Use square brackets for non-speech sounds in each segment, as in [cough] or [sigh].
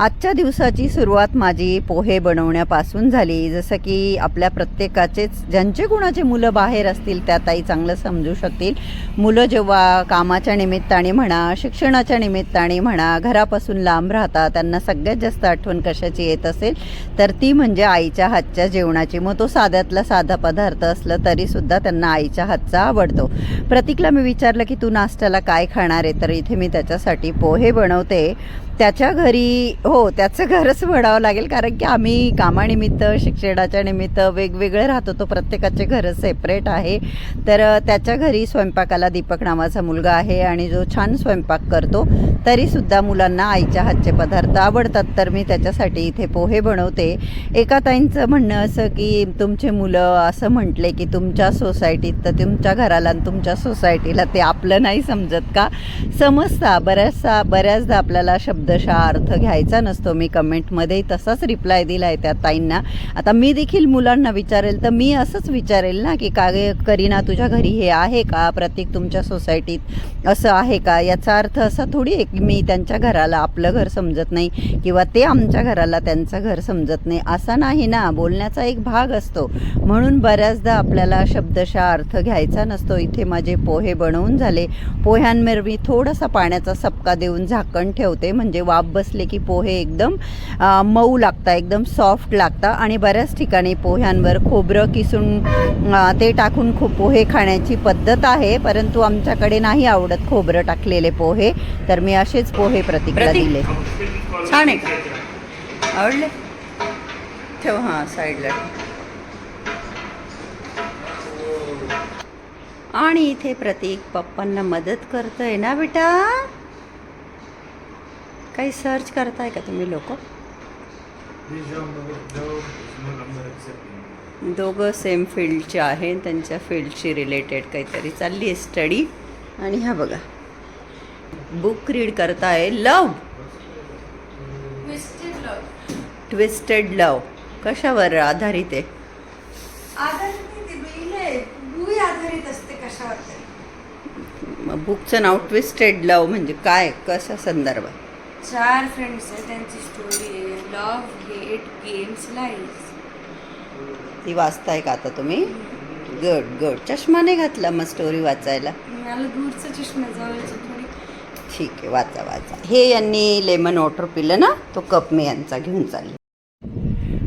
आजच्या दिवसाची सुरुवात माझी पोहे बनवण्यापासून झाली. जसं की आपल्या प्रत्येकाचेच ज्यांचे कुणाचे मुलं बाहेर असतील त्या ताई चांगलं समजू शकतील. मुलं जेव्हा कामाच्या निमित्ताने म्हणा शिक्षणाच्या निमित्ताने म्हणा घरापासून लांब राहतात त्यांना सगळ्यात जास्त आठवण कशाची येत असेल तर ती म्हणजे आईच्या हातच्या जेवणाची. मग तो साध्यातला साधा पदार्थ असलं तरीसुद्धा त्यांना आईच्या हातचा आवडतो. प्रतीकला मी विचारलं की तू नाश्त्याला काय खाणार आहे? तर इथे मी त्याच्यासाठी पोहे बनवते. त्याच्या घरी हो त्याचं घरच म्हणावं लागेल कारण की आम्ही कामानिमित्त शिक्षणाच्या निमित्त वेगवेगळे राहतो तो प्रत्येकाचे घर सेपरेट आहे. तर त्याच्या घरी स्वयंपाकाला दीपक नावाचा मुलगा आहे आणि जो छान स्वयंपाक करतो तरीसुद्धा मुलांना आईच्या हातचे पदार्थ आवडतात तर मी त्याच्यासाठी इथे पोहे बनवते. एका ताईंचं म्हणणं असं की तुमचे मुलं असं म्हटले की तुमच्या सोसायटीत तर तुमच्या घराला आणि तुमच्या सोसायटीला ते आपलं नाही समजत का? समजता बऱ्याचसा बऱ्याचदा आपल्याला शब्द शब्दशः अर्थ घ्यायचा नसतो. मी कमेंटमध्ये तसाच रिप्लाय दिला आहे त्या ताईंना. आता मी देखील मुलांना विचारेल तर मी असंच विचारेल ना की का गे करीना तुझ्या घरी हे आहे का? प्रत्येक तुमच्या सोसायटीत असं आहे का? याचा अर्थ असा थोडी आहे की मी त्यांच्या घराला आपलं घर समजत नाही किंवा ते आमच्या घराला त्यांचं घर समजत नाही असा नाही ना. बोलण्याचा एक भाग असतो. म्हणून बऱ्याचदा आपल्याला शब्दशः अर्थ घ्यायचा नसतो. इथे माझे पोहे बनवून झाले. पोह्यांवर मी थोडासा पाण्याचा सपका देऊन झाकण ठेवते. म्हणजे वाफ बसले की पोहे एकदम मऊ लागतात एकदम सॉफ्ट लागतात आणि बऱ्याच ठिकाणी पोह्यांवर खोबरं किसून ते टाकून खूप पोहे खाण्याची पद्धत आहे. परंतु आमच्याकडे नाही आवडत खोबरं टाकलेले पोहे. तर मी असेच पोहे प्रतीकला प्रतीक. दिले. छान आहे का? आवडले? ठेव हां साईडला. आणि इथे प्रतीक पप्पांना मदत करतोय ना बेटा? काही सर्च करताय का तुम्ही लोक? दोघं सेम फील्डचे आहे त्यांच्या फील्डशी रिलेटेड काहीतरी चालली आहे स्टडी आणि ह्या बघा. बुक रीड करताय. लव ट्विस्टेड लव कशावर आधारित आहे? बुकचं नाव ट्विस्टेड लव म्हणजे काय? कसा संदर्भ? आहे चार फ्रेंड्स आहे त्यांची स्टोरी आहे लव्ह हेट गेम्स लाईफ ती वाचताय का आता तुम्ही? गुड गुड चष्मा नाही घातला मग स्टोरी वाचायला. मला दूरचं चष्मा जवळचं थोडी. ठीक आहे वाचा वाचा. हे यांनी लेमन वॉटर पिलं ना? तो कप मी यांचा घेऊन चालले.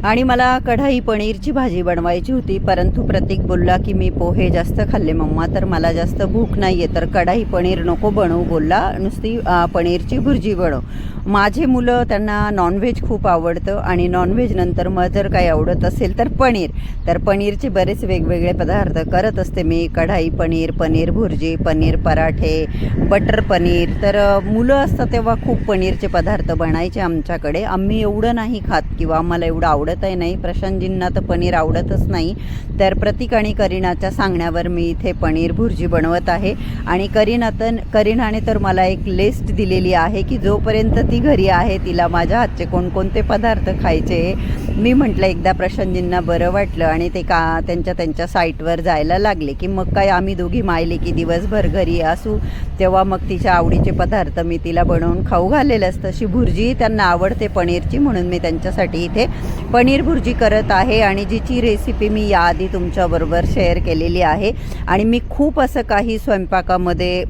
आणि मला कढाई पनीरची भाजी बनवायची होती परंतु प्रतीक बोलला की मी पोहे जास्त खाल्ले मम्मा तर मला जास्त भूक नाही आहे तर कढाई पनीर नको बनवू बोलला. नुसती पनीरची भुर्जी बनव. माझे मुलं त्यांना नॉनव्हेज खूप आवडतं आणि नॉनव्हेज नंतर मग जर काही आवडत असेल तर पनीर. तर पनीरचे बरेच वेगवेगळे पदार्थ करत असते मी. कढाई पनीर पनीर भुर्जी पनीर पराठे बटर पनीर. तर मुलं असतात तेव्हा खूप पनीरचे पदार्थ बनायचे आमच्याकडे. आम्ही एवढं नाही खात किंवा आम्हाला एवढं आवडतही नाही. प्रशांतजींना तर पनीर आवडतच नाही. तर प्रतीक आणि करीनाच्या सांगण्यावर मी इथे पनीर भुर्जी बनवत आहे. आणि करीना तर करीनाने तर मला एक लिस्ट दिलेली आहे की जोपर्यंत ती घरी आहे तिला माझ्या हातचे कोणकोणते पदार्थ खायचे मी म्हटलं एकदा प्रशांतजींना बरं वाटलं आणि ते का त्यांच्या त्यांच्या साईटवर जायला लागले की मग काय आम्ही दोघी मायले की दिवसभर घरी असू तेव्हा मग तिच्या आवडीचे पदार्थ मी तिला बनवून खाऊ घालेलं असतं अशी भुर्जी त्यांना आवडते पनीरची म्हणून मी त्यांच्यासाठी इथे पनीर भुर्जी करत आहे आणि जिची रेसिपी मी याआधी तुमच्याबरोबर शेअर केलेली आहे. आणि मी खूप असं काही स्वयंपाकामध्ये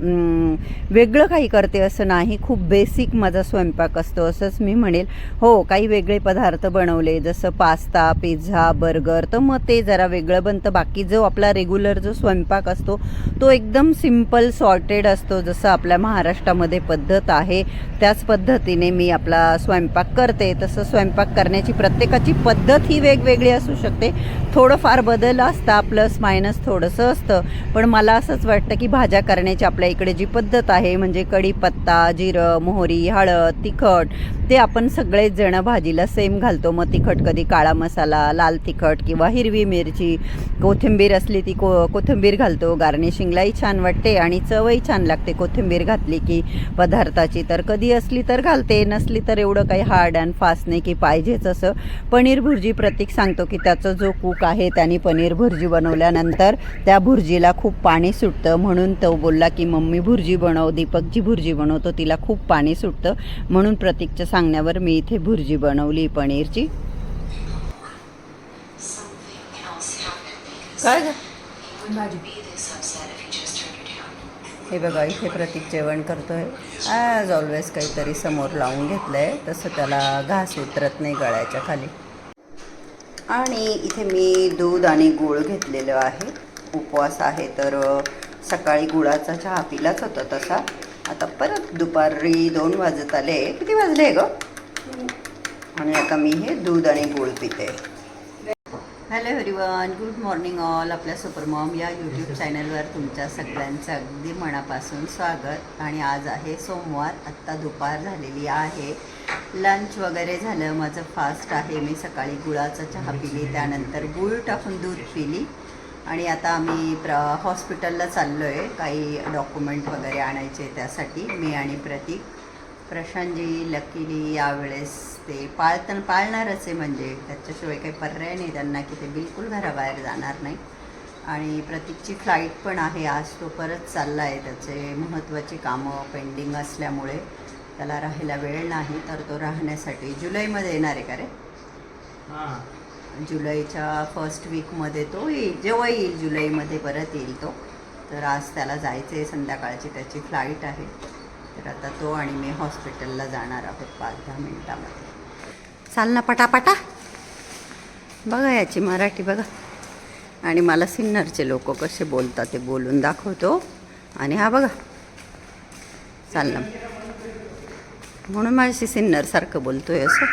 वेगळं काही करते असं नाही. खूप बेसिक माझा स्वयंपाक असतो असंच मी म्हणेल. हो काही वेगळे पदार्थ बनवले जसं पास्ता पिझ्झा बर्गर तर मग ते जरा वेगळं बनतं. बाकी जो आपला रेग्युलर जो स्वयंपाक असतो तो एकदम सिंपल सॉर्टेड असतो जसं आपल्या महाराष्ट्रामध्ये पद्धत आहे. त्याच पद्धतीने मी आपला स्वयंपाक करते. तसं स्वयंपाक करण्याची प्रत्येकाची पद्धत ही वेगवेगळी असू शकते. थोडंफार बदल असता प्लस मायनस थोडंसं असतं. पण मला असंच वाटतं की भाज्या करण्याची आपल्या इकडे जी पद्धत आहे म्हणजे कढीपत्ता जिरं मोहरी हळद तिखट ते आपण सगळेच जण भाजीला सेम घालतो. मग तिखट कधी काळा मसाला लाल तिखट किंवा हिरवी मिरची कोथिंबीर असली ती को कोथिंबीर घालतो. गार्निशिंगलाही छान वाटते आणि चवही छान लागते कोथिंबीर घातली की पदार्थाची. तर कधी असली तर घालते नसली तर एवढं काही हार्ड अँड फास्ट नाही की पाहिजेच असं. पण पनीर भुर्जी प्रतीक सांगतो की त्याचा जो कुक आहे त्याने पनीर भुर्जी बनवल्यानंतर त्या भुर्जीला खूप पाणी सुटतं. म्हणून तो बोलला की मम्मी भुर्जी बनव दीपकची भुर्जी बनवतो तिला खूप पाणी सुटतं. म्हणून प्रतीकच्या सांगण्यावर मी इथे भुर्जी बनवली पनीरची. काय हे बघा इथे प्रतीक जेवण करतोय. ॲज ऑलवेज काहीतरी समोर लावून घेतलंय तसं त्याला घास उतरत नाही गळ्याच्या खाली. आणि इथे मी दूध आणि गूळ घेतलेलं आहे. उपवास आहे तर सकाळी गुळाचा चहा पिलाच होता तसा. आता परत दुपारी दोन वाजत आले. किती वाजले ग? आणि आता मी हे दूध आणि गूळ पिते. Hello everyone good morning all आपल्या सुपरमॉम या यूट्यूब चॅनलवर तुमच्या सगळ्यांचं अगदी मनापासून स्वागत. आणि आज आहे सोमवार आत्ता दुपार झालेली आहे. लंच वगैरे झालं माझं फास्ट आहे. मी सकाळी गुळाचा चहा पिली त्यानंतर गुळ टाकून दूध पिली. आणि आता आम्ही प्र हॉस्पिटलला चाललो आहे काही डॉक्युमेंट वगैरे आणायचे त्यासाठी मी आणि प्रतीक. प्रशांतजी लकीली यावेळेस ते पाळतं पाळणारच आहे म्हणजे. त्याच्याशिवाय काही पर्याय नाही त्यांना की ते बिलकुल घराबाहेर जाणार नाही. आणि प्रतीकची फ्लाईट पण आहे. आज तो परत चालला आहे त्याचे महत्त्वाची कामं पेंडिंग असल्यामुळे. त्याला राहायला वेळ नाही तर तो राहण्यासाठी जुलैमध्ये येणार आहे का रे? जुलैच्या फर्स्ट वीकमध्ये तो येईल जेव्हा येईल जुलैमध्ये परत येईल तो. तर आज त्याला जायचं आहे संध्याकाळची त्याची फ्लाईट आहे. तर आता तो आणि मी हॉस्पिटलला जाणार आहोत पाच दहा मिनिटामध्ये. चाल ना पटापटा. बघा याची मराठी बघा. आणि मला सिन्नरचे लोक कसे बोलतात ते बोलून दाखवतो. आणि हा बघा. चाल ना. म्हणून माझ्याशी सिन्नरसारखं बोलतोय असं.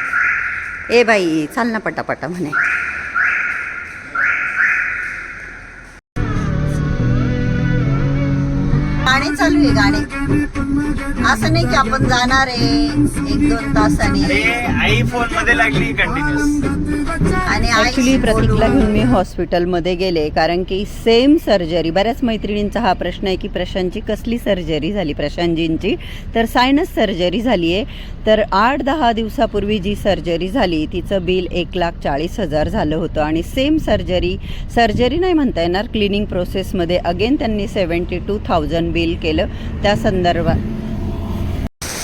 ए बाई चाल ना पटापटा म्हणे. आहे गाणी. असं नाही की आपण जाणार आहे एक दोन तासाने. अरे आई फोनमध्ये लागली कंटिन्युअस आणि ऍक्च्युली प्रतीकला घेऊन मी हॉस्पिटलमध्ये गेले कारण की सेम सर्जरी बऱ्याच मैत्रिणींचा हा प्रश्न आहे की प्रशांतची कसली सर्जरी झाली प्रशांतजींची? तर सायनस सर्जरी झाली आहे. तर आठ दहा दिवसापूर्वी जी सर्जरी झाली तिचं बिल एक लाख चाळीस हजार झालं होतं. आणि सेम सर्जरी सर्जरी नाही म्हणता येणार क्लिनिंग प्रोसेसमध्ये अगेन त्यांनी सेवन्टी टू थाउजंड बिल केलं. त्या संदर्भात.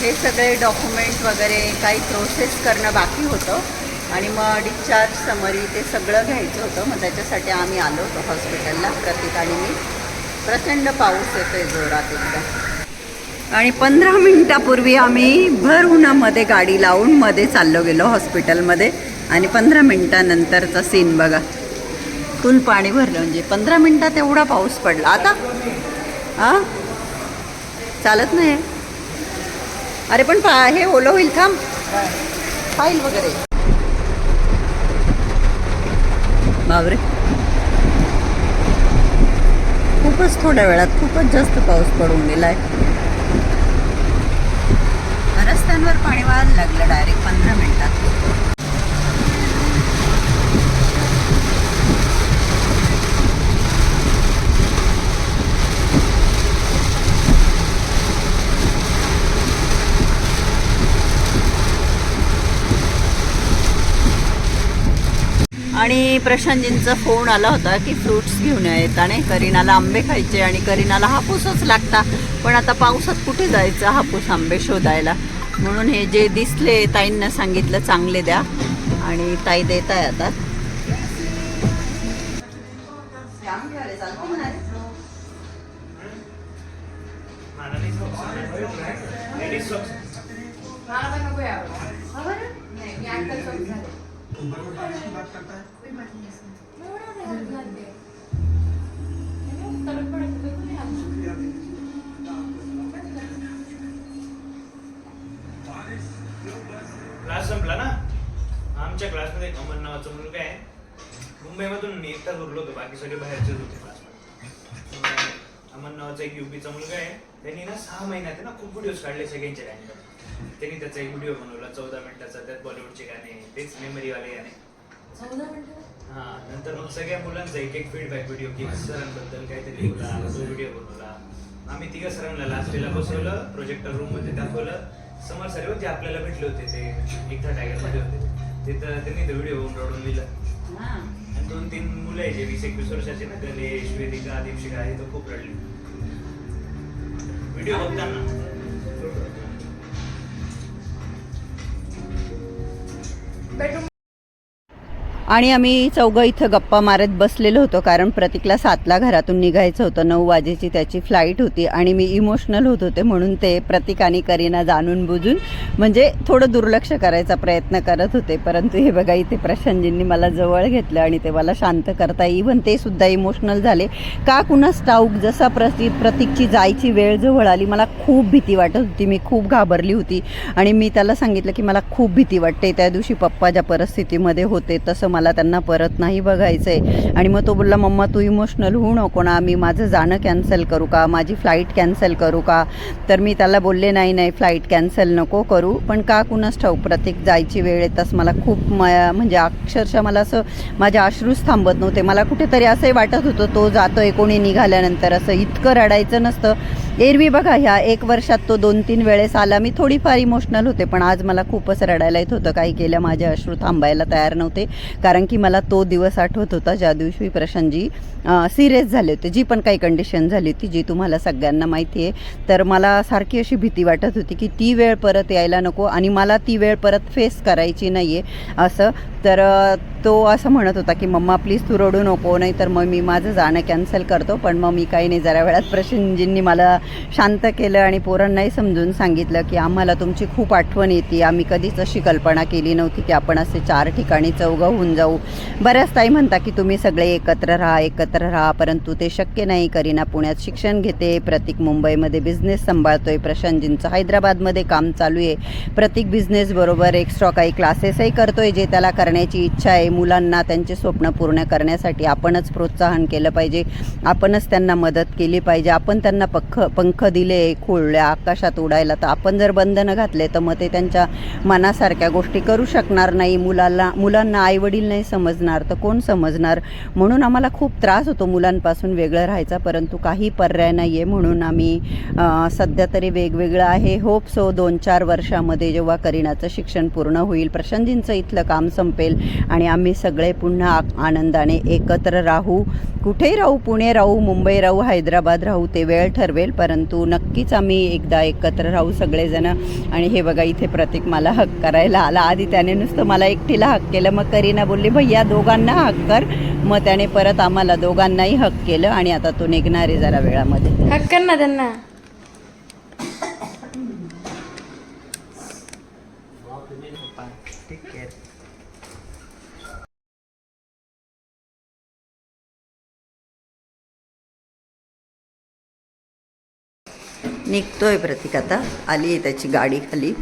हे सगळे डॉक्युमेंट वगैरे काही प्रोसेस करणं बाकी होतं. आणि मग डिस्चार्ज समरी ते सगळं घ्यायचं होतं. मग त्याच्यासाठी आम्ही आलो होतो हॉस्पिटलला प्रतीक आणि मी. प्रचंड पाऊस येतोय जोरात एकदा आणि पंधरा मिनिटापूर्वी आम्ही भर उन्हामध्ये गाडी लावून मध्ये चाललो गेलो हॉस्पिटलमध्ये आणि पंधरा मिनिटानंतरचा सीन बघा. फुल पाणी भरलं. म्हणजे पंधरा मिनटात एवढा पाऊस पडला. आता? हां? चालत नाही. अरे पण पा हे ओलं होईल थांब. फाईल वगैरे. बाबरे खूपच थोड्या वेळात खूपच जास्त पाऊस पडून गेलाय. रस्त्यांवर पाणी वाहायला लागलं डायरेक्ट पंधरा मिनिटात. आणि प्रशांतजींचा फोन आला होता की फ्रुट्स घेऊन येत आणि करीनाला आंबे खायचे आणि करीनाला हापूसच लागता. पण आता पावसात कुठे जायचं? हापूस आंबे शोधायला. म्हणून हे जे दिसले ताईंना सांगितलं चांगले द्या. आणि ताई देत आहे आता. क्लास आमच्या क्लासमध्ये अमन नावाचा मुलगा आहे. मुंबईमधून मी एकटाच उरलो होतो बाकी सगळे बाहेरचेच होते क्लासमध्ये अमन नावाचा एक युपीचा मुलगा आहे. त्यांनी ना सहा महिन्यात आहे ना खूप व्हिडिओज काढले सगळ्यांचे रँडम त्यांनी त्याचा एक व्हिडिओ बनवला चौदा मिनिटाचा त्यात बॉलिवूडचे गाणे तेच मेमरीवाले गाणे. हा नंतर मग सगळ्या मुलांचा एक एक फीडबॅक व्हिडिओ की सरांबद्दल काहीतरी बोला तो व्हिडिओ बनवला. आम्ही तिघा सरांना लास्टला बसवलं प्रोजेक्टर रूममध्ये दाखवलं. समर सर होते आपल्याला भेटले होते ते एकटा टायगरमध्ये होते तिथं त्यांनी तो व्हिडिओ बनवून दिला. आणि दोन तीन मुलं आहे जे वीस एकवीस वर्षाचे ना गणेश वेदिका दीपशिका हे तर खूप रडले. व्हिडिओ बघताना. बेडरूम आणि आम्ही चौघं इथं गप्पा मारत बसलेलो होतो कारण प्रतीकला सातला घरातून निघायचं होतं नऊ वाजेची त्याची फ्लाईट होती आणि मी इमोशनल होत होते म्हणून ते प्रतीक आणि करीना जाणून बुजून म्हणजे थोडं दुर्लक्ष करायचा प्रयत्न करत होते. परंतु हे बघा इथे प्रशांतजींनी मला जवळ घेतलं आणि ते मला शांत करता इव्हन ते सुद्धा इमोशनल झाले. का कुणास ठाऊक जसा प्रती प्रतीकची जायची वेळ जवळ आली मला खूप भीती वाटत होती. मी खूप घाबरली होती आणि मी त्याला सांगितलं की मला खूप भीती वाटते. त्या दिवशी पप्पा ज्या परिस्थितीमध्ये होते तसं मला मला त्यांना परत नाही बघायचं आहे आणि मग तो बोलला मम्मा तू इमोशनल होऊ नको ना. मी माझं जाणं कॅन्सल करू का? माझी फ्लाईट कॅन्सल करू का? तर मी त्याला बोलले नाही नाही फ्लाईट कॅन्सल नको करू. पण का कुणास ठाऊक प्रत्येक जायची वेळ येताच मला खूप म म्हणजे अक्षरशः मला असं माझे अश्रूच थांबत नव्हते. मला कुठेतरी असंही वाटत होतं तो जातोय कोणी निघाल्यानंतर असं इतकं रडायचं नसतं. एरवी बघा ह्या एक वर्षात तो दोन तीन वेळेस आला. मी थोडीफार इमोशनल होते पण आज मला खूपच रडायला येत होतं. काही केलं माझे अश्रू थांबायला तयार नव्हते कारण की मला तो दिवस आठवत होता ज्या दिवशी प्रशांतजी सिरियस झाले होते. जी पण काही कंडिशन झाली होती जी तुम्हाला सगळ्यांना माहिती आहे. तर मला सारखी अशी भीती वाटत होती की ती वेळ परत यायला नको आणि मला ती वेळ परत फेस करायची नाही आहे असं. तर तो असं म्हणत होता की मम्मा प्लीज तू रडू नको नाही तर मग मी माझं जाणं कॅन्सल करतो पण मग मी काही नाही. जरा वेळात प्रशांतजींनी मला शांत केलं आणि पोरांनाही समजून सांगितलं की आम्हाला तुमची खूप आठवण येते. आम्ही कधीच अशी कल्पना केली नव्हती की आपण असे चार ठिकाणी चौघं होऊन जाऊ. बऱ्याच ताई म्हणता की तुम्ही सगळे एकत्र राहा एकत्र राहा परंतु ते शक्य नाही. करीना पुण्यात शिक्षण घेते प्रतीक मुंबईमध्ये बिझनेस सांभाळतोय प्रशांतजींचं हैदराबादमध्ये काम चालू आहे. प्रतीक बिझनेसबरोबर एक्स्ट्रा काही क्लासेसही करतोय जे त्याला करण्याची इच्छा आहे. मुलांना त्यांचे स्वप्न पूर्ण करण्यासाठी आपणच प्रोत्साहन केलं पाहिजे. आपणच त्यांना मदत केली पाहिजे. आपण त्यांना पख पंख दिले खुळल्या आकाशात उडायला तर आपण जर बंधनं घातले तर मग ते त्यांच्या मनासारख्या गोष्टी करू शकणार नाही. मुलाला मुलांना आईवडील नाही समजणार तर कोण समजणार? म्हणून आम्हाला खूप त्रास होतो मुलांपासून वेगळं राहायचा परंतु काही पर्याय नाही आहे म्हणून आम्ही सध्या तरी वेगवेगळं आहे. होप सो दोन चार वर्षामध्ये जेव्हा करिणाचं शिक्षण पूर्ण होईल प्रशांतजींचं इथलं काम संपेल आणि आम्ही सगळे पुन्हा आ- आनंदाने एकत्र राहू. कुठेही राहू? पुणे राहू मुंबई राहू हैदराबाद राहू ते वेळ ठरवेल परंतु नक्कीच आम्ही एकदा एकत्र राहू सगळेजण. आणि हे बघा इथे प्रतीक मला हक करायला आला. आधी त्याने नुसतं मला एकटीला हक केलं मग करीना बोलली भैया दोघांना हक कर. मग त्याने परत आम्हाला दोघांनाही हक केलं आणि आता तो निघणार आहे जरा वेळामध्ये. हक्क कर ना त्यांना. निघतोय प्रतीक आता. आली आहे त्याची गाडी खाली.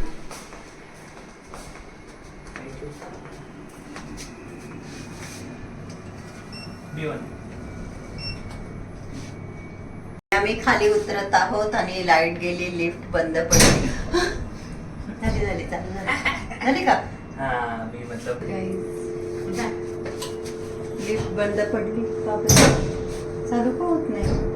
आम्ही खाली उतरत आहोत आणि लाइट गेली लिफ्ट बंद पडली. झाली झाली चालू झाली. का? हा मी मतलब लिफ्ट बंद पडली. चालू का होत नाही?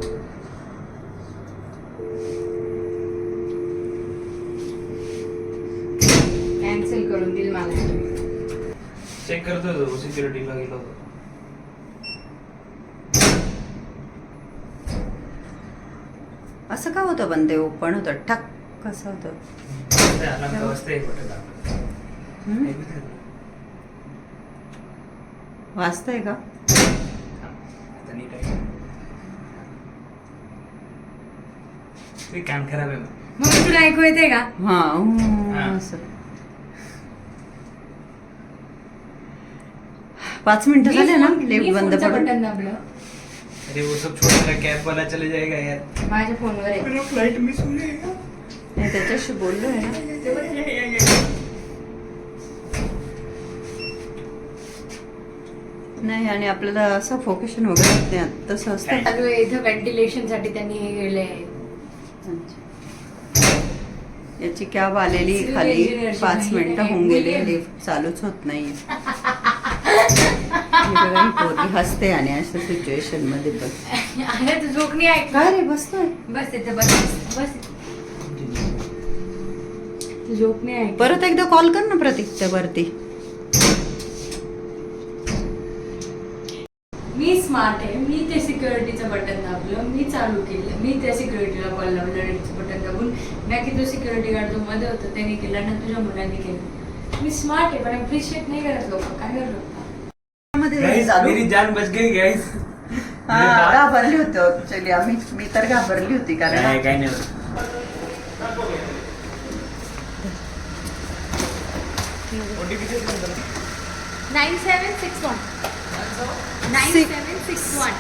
चेक करतो तो सिक्युरिटीला गेलो होतो. असं का होतं बंद ओपन होतं? ठक कसं होतं? ते. वाजतंय का? ते कान खराब आहे मग. तुला ऐकू येते का? हा. असं. पाच मिनिटं झाले ना लिफ्ट बंद पडून बटन दाबलं. अरे वो सब छोटा कैब वाला चले जाएगा यार. माझ्या फोनवर आहे. मेरा फ्लाइट मिस हो जाएगा. नाही, त्याच्याशी बोललो आहे ना. नाही आणि आपल्याला असं फोकेशन वगैरे होत नाही. तसं असतं. चालू आहे इथं व्हेंटिलेशनसाठी त्यांनी हे केलंय. याची कॅब आलेली खाली पाच मिनिटं. होऊन गेली. लिफ्ट चालूच होत नाही पोरगी हसते आणि अशा सिच्युएशनमध्ये पण अरे तू झोप नाही ऐक काय रे बसतोय. बस इथे बस बस तू झोप नाही ऐक परत एकदा कॉल कर ना प्रतीकच्या वरती. मी स्मार्ट आहे. मी ते सिक्युरिटीचं बटन दाबलं. मी चालू केलं. मी त्या सिक्युरिटीला कॉल लावलं रेडीचं बटन दाबून बाकी तो सिक्युरिटी गार्ड जो मध्ये होता त्याने केला ना तुझ्या मुलांनी केलं. मी स्मार्ट आहे पण अप्रिशिएट नाही करत लोक. काय करत? मध्ये मेरी जान बच गई गाइस हा घाबरली होती ऍक्च्युली आम्ही मी तर घाबरली होती कारण काय नाही होत. Nine seven six one nine seven six one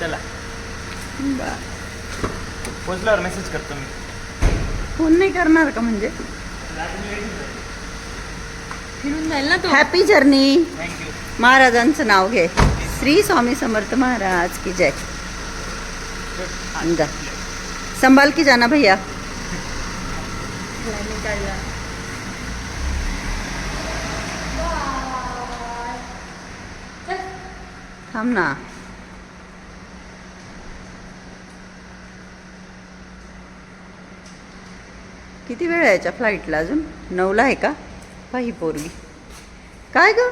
चला। पोचल्यावर मेसेज करतो मी। फ़ोन नाही करणार का म्हणजे? फिरून जाईल ना तो. हॅपी जर्नी थँक्यू महाराजांचं नाव घे. श्री स्वामी समर्थ महाराज की जय. जा. संभाल की जाना भैया. [laughs] थांब ना. किती वेळ आहे याच्या फ्लाईटला अजून? नऊला आहे का? पाही पोरगी. काय ग?